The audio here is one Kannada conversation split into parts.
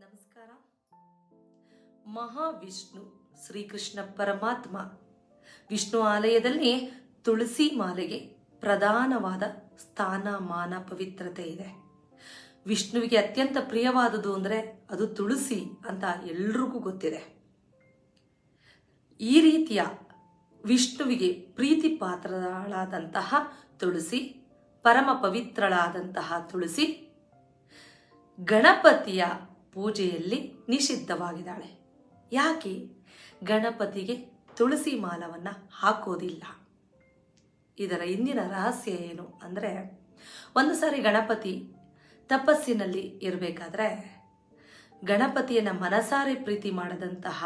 ನಮಸ್ಕಾರ. ಮಹಾವಿಷ್ಣು ಶ್ರೀಕೃಷ್ಣ ಪರಮಾತ್ಮ ವಿಷ್ಣು ಆಲಯದಲ್ಲಿ ತುಳಸಿ ಮಾಲೆಗೆ ಪ್ರಧಾನವಾದ ಸ್ಥಾನ ಮಾನ ಪವಿತ್ರತೆ ಇದೆ. ವಿಷ್ಣುವಿಗೆ ಅತ್ಯಂತ ಪ್ರಿಯವಾದುದು ಅಂದರೆ ಅದು ತುಳಸಿ ಅಂತ ಎಲ್ರಿಗೂ ಗೊತ್ತಿದೆ. ಈ ರೀತಿಯ ವಿಷ್ಣುವಿಗೆ ಪ್ರೀತಿ ಪಾತ್ರಳಾದಂತಹ ತುಳಸಿ ಪರಮ ಪವಿತ್ರಳಾದಂತಹ ತುಳಸಿ, ಗಣಪತಿಯ ಪೂಜೆಯಲ್ಲಿ ನಿಷಿದ್ಧವಾಗಿದ್ದಾಳೆ. ಯಾಕೆ? ಗಣಪತಿಗೆ ತುಳಸಿ ಮಾಲವನ್ನು ಹಾಕೋದಿಲ್ಲ. ಇದರ ಹಿಂದಿನ ರಹಸ್ಯ ಏನು ಅಂದರೆ, ಒಂದು ಸಾರಿ ಗಣಪತಿ ತಪಸ್ಸಿನಲ್ಲಿ ಇರಬೇಕಾದ್ರೆ, ಗಣಪತಿಯನ್ನು ಮನಸಾರೆ ಪ್ರೀತಿ ಮಾಡದಂತಹ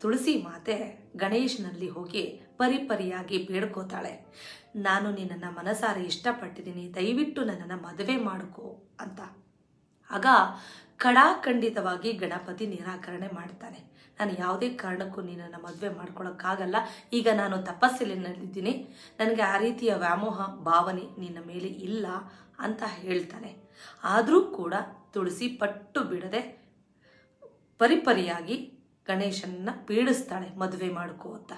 ತುಳಸಿ ಮಾತೆ ಗಣೇಶನಲ್ಲಿ ಹೋಗಿ ಪರಿಪರಿಯಾಗಿ ಬೇಡ್ಕೋತಾಳೆ. ನಾನು ನಿನ್ನನ್ನು ಮನಸಾರೆ ಇಷ್ಟಪಟ್ಟಿದ್ದೀನಿ, ದಯವಿಟ್ಟು ನನ್ನನ್ನು ಮದುವೆ ಮಾಡಿಕೊ ಅಂತ. ಆಗ ಕಡಾಖಂಡಿತವಾಗಿ ಗಣಪತಿ ನಿರಾಕರಣೆ ಮಾಡ್ತಾನೆ. ನಾನು ಯಾವುದೇ ಕಾರಣಕ್ಕೂ ನಿನ್ನನ್ನು ಮದುವೆ ಮಾಡ್ಕೊಳ್ಳೋಕ್ಕಾಗಲ್ಲ ಈಗ ನಾನು ತಪಸ್ಸಿನಲ್ಲಿದ್ದೀನಿ. ನನಗೆ ಆ ರೀತಿಯ ವ್ಯಾಮೋಹ, ಭಾವನೆ ನಿನ್ನ ಮೇಲೆ ಇಲ್ಲ ಅಂತ ಹೇಳ್ತಾನೆ. ಆದರೂ ಕೂಡ ತುಳಸಿ ಪಟ್ಟು ಬಿಡದೆ ಪರಿಪರಿಯಾಗಿ ಗಣೇಶನನ್ನ ಪೀಡಿಸ್ತಾಳೆ ಮದುವೆ ಮಾಡ್ಕೋ ಅಂತ.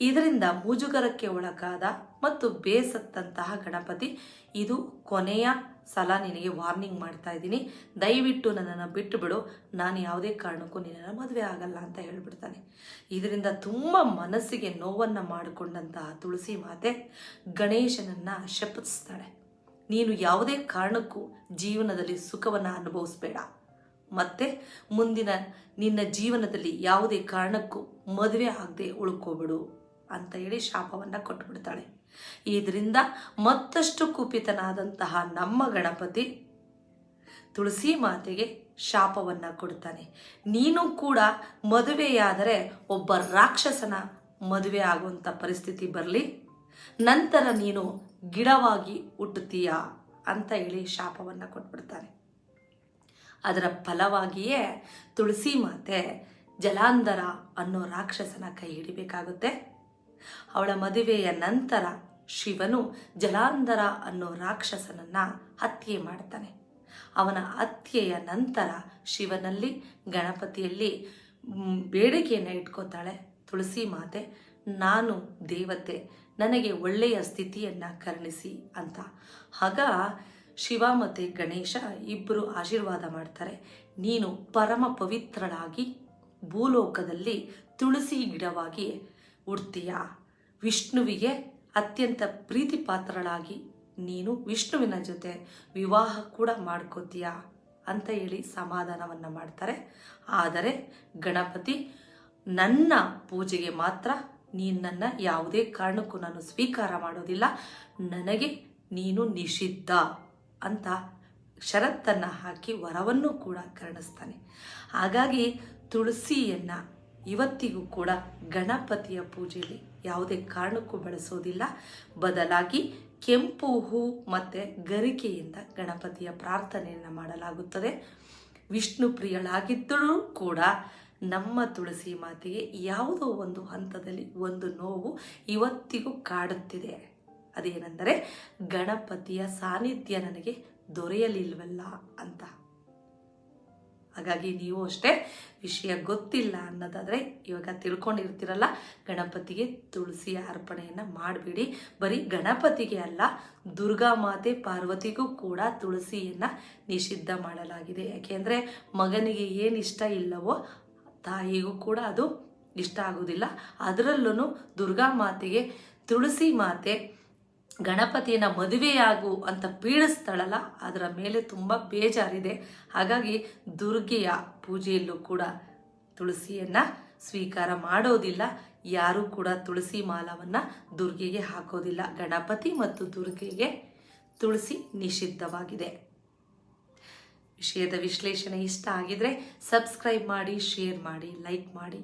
ಇದರಿಂದ ಮೂಜುಗರಕ್ಕೆ ಒಳಗಾದ ಮತ್ತು ಬೇಸತ್ತಂತಹ ಗಣಪತಿ ಇದು ಕೊನೆಯ ಸಲ ನಿನಗೆ ವಾರ್ನಿಂಗ್ ಮಾಡ್ತಾ ಇದ್ದೀನಿ. ದಯವಿಟ್ಟು ನನ್ನನ್ನು ಬಿಟ್ಟು ಬಿಡು ನಾನು ಯಾವುದೇ ಕಾರಣಕ್ಕೂ ನಿನ್ನನ್ನು ಮದುವೆ ಆಗಲ್ಲ ಅಂತ ಹೇಳ್ಬಿಡ್ತಾನೆ. ಇದರಿಂದ ತುಂಬ ಮನಸ್ಸಿಗೆ ನೋವನ್ನು ಮಾಡಿಕೊಂಡಂತಹ ತುಳಸಿ ಮಾತೆ ಗಣೇಶನನ್ನು ಶಪಿಸ್ತಾಳೆ ನೀನು ಯಾವುದೇ ಕಾರಣಕ್ಕೂ ಜೀವನದಲ್ಲಿ ಸುಖವನ್ನು ಅನುಭವಿಸ್ಬೇಡ. ಮತ್ತೆ ಮುಂದಿನ ನಿನ್ನ ಜೀವನದಲ್ಲಿ ಯಾವುದೇ ಕಾರಣಕ್ಕೂ ಮದುವೆ ಆಗದೆ ಉಳ್ಕೋಬಿಡು ಅಂತ ಹೇಳಿ ಶಾಪವನ್ನು ಕೊಟ್ಬಿಡ್ತಾಳೆ. ಇದರಿಂದ ಮತ್ತಷ್ಟು ಕುಪಿತನಾದಂತಹ ನಮ್ಮ ಗಣಪತಿ ತುಳಸಿ ಮಾತೆಗೆ ಶಾಪವನ್ನು ಕೊಡ್ತಾನೆ. ನೀನು ಕೂಡ ಮದುವೆಯಾದರೆ ಒಬ್ಬ ರಾಕ್ಷಸನ ಮದುವೆ ಆಗುವಂಥ ಪರಿಸ್ಥಿತಿ ಬರಲಿ. ನಂತರ ನೀನು ಗಿಡವಾಗಿ ಹುಟ್ಟುತ್ತೀಯಾ ಅಂತ ಹೇಳಿ ಶಾಪವನ್ನು ಕೊಟ್ಬಿಡ್ತಾನೆ. ಅದರ ಫಲವಾಗಿಯೇ ತುಳಸಿ ಮಾತೆ ಜಲಾಂಧರ ಅನ್ನೋ ರಾಕ್ಷಸನ ಕೈ ಹಿಡಿಬೇಕಾಗುತ್ತೆ. ಅವಳ ಮದುವೆಯ ನಂತರ ಶಿವನು ಜಲಾಂಧರ ಅನ್ನೋ ರಾಕ್ಷಸನನ್ನ ಹತ್ಯೆ ಮಾಡ್ತಾನೆ. ಅವನ ಹತ್ಯೆಯ ನಂತರ ಶಿವನಲ್ಲಿ ಗಣಪತಿಯಲ್ಲಿ ಬೇಡಿಕೆಯನ್ನು ಇಟ್ಕೋತಾಳೆ. ತುಳಸಿ ಮಾತೆ, ನಾನು ದೇವತೆ, ನನಗೆ ಒಳ್ಳೆಯ ಸ್ಥಿತಿಯನ್ನು ಕರುಣಿಸಿ ಅಂತ. ಆಗ ಶಿವ ಮತ್ತು ಗಣೇಶ ಇಬ್ಬರು ಆಶೀರ್ವಾದ ಮಾಡ್ತಾರೆ. ನೀನು ಪರಮ ಪವಿತ್ರಳಾಗಿ ಭೂಲೋಕದಲ್ಲಿ ತುಳಸಿ ಗಿಡವಾಗಿ ಹುಡ್ತೀಯ ವಿಷ್ಣುವಿಗೆ ಅತ್ಯಂತ ಪ್ರೀತಿ ಪಾತ್ರಳಾಗಿ ನೀನು ವಿಷ್ಣುವಿನ ಜೊತೆ ವಿವಾಹ ಕೂಡ ಮಾಡ್ಕೋತೀಯ? ಅಂತ ಹೇಳಿ ಸಮಾಧಾನವನ್ನು ಮಾಡ್ತಾರೆ. ಆದರೆ ಗಣಪತಿ, ನನ್ನ ಪೂಜೆಗೆ ಮಾತ್ರ ನೀನನ್ನು ಯಾವುದೇ ಕಾರಣಕ್ಕೂ ನಾನು ಸ್ವೀಕಾರ ಮಾಡೋದಿಲ್ಲ. ನನಗೆ ನೀನು ನಿಷಿದ್ಧ. ಅಂತ ಷರತ್ತನ್ನು ಹಾಕಿ ವರವನ್ನು ಕೂಡ ಕರುಣಿಸ್ತಾನೆ. ಹಾಗಾಗಿ ತುಳಸಿಯನ್ನು ಇವತ್ತಿಗೂ ಕೂಡ ಗಣಪತಿಯ ಪೂಜೆಯಲ್ಲಿ ಯಾವುದೇ ಕಾರಣಕ್ಕೂ ಬಳಸೋದಿಲ್ಲ. ಬದಲಾಗಿ ಕೆಂಪು ಹೂ ಮತ್ತು ಗರಿಕೆಯಿಂದ ಗಣಪತಿಯ ಪ್ರಾರ್ಥನೆಯನ್ನು ಮಾಡಲಾಗುತ್ತದೆ. ವಿಷ್ಣು ಪ್ರಿಯಳಾಗಿದ್ದರೂ ಕೂಡ ನಮ್ಮ ತುಳಸಿ ಮಾತೆಗೆ ಯಾವುದೋ ಒಂದು ಹಂತದಲ್ಲಿ ಒಂದು ನೋವು ಇವತ್ತಿಗೂ ಕಾಡುತ್ತಿದೆ. ಅದೇನೆಂದರೆ ಗಣಪತಿಯ ಸಾನ್ನಿಧ್ಯ ನನಗೆ ದೊರೆಯಲಿಲ್ವಲ್ಲ ಅಂತ. ಹಾಗಾಗಿ ನೀವು ಅಷ್ಟೇ ವಿಷಯ ಗೊತ್ತಿಲ್ಲ ಅನ್ನೋದಾದರೆ ಇವಾಗ ತಿಳ್ಕೊಂಡಿರ್ತೀರಲ್ಲ, ಗಣಪತಿಗೆ ತುಳಸಿ ಅರ್ಪಣೆಯನ್ನು ಮಾಡಬೇಡಿ. ಬರೀ ಗಣಪತಿಗೆ ಅಲ್ಲ, ದುರ್ಗಾ ಮಾತೆ ಪಾರ್ವತಿಗೂ ಕೂಡ ತುಳಸಿಯನ್ನು ನಿಷಿದ್ಧ ಮಾಡಲಾಗಿದೆ. ಯಾಕೆಂದರೆ ಮಗನಿಗೆ ಏನು ಇಷ್ಟ ಇಲ್ಲವೋ ತಾಯಿಗೂ ಕೂಡ ಅದು ಇಷ್ಟ ಆಗೋದಿಲ್ಲ. ಅದರಲ್ಲೂ ದುರ್ಗಾ ಮಾತೆಗೆ ತುಳಸಿ ಮಾತೆ ಗಣಪತಿಯನ್ನು ಮದುವೆಯಾಗು ಅಂತ ಪೀಡಿಸ್ತಾಳಲ್ಲ, ಅದರ ಮೇಲೆ ತುಂಬ ಬೇಜಾರಿದೆ. ಹಾಗಾಗಿ ದುರ್ಗೆಯ ಪೂಜೆಯಲ್ಲೂ ಕೂಡ ತುಳಸಿಯನ್ನು ಸ್ವೀಕಾರ ಮಾಡೋದಿಲ್ಲ. ಯಾರೂ ಕೂಡ ತುಳಸಿ ಮಾಲವನ್ನ ದುರ್ಗೆಗೆ ಹಾಕೋದಿಲ್ಲ. ಗಣಪತಿ ಮತ್ತು ದುರ್ಗೆಗೆ ತುಳಸಿ ನಿಷಿದ್ಧವಾಗಿದೆ. ವಿಷಯದ ವಿಶ್ಲೇಷಣೆ ಇಷ್ಟ ಆಗಿದ್ರೆ ಸಬ್ಸ್ಕ್ರೈಬ್ ಮಾಡಿ, ಶೇರ್ ಮಾಡಿ, ಲೈಕ್ ಮಾಡಿ.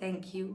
Thank you.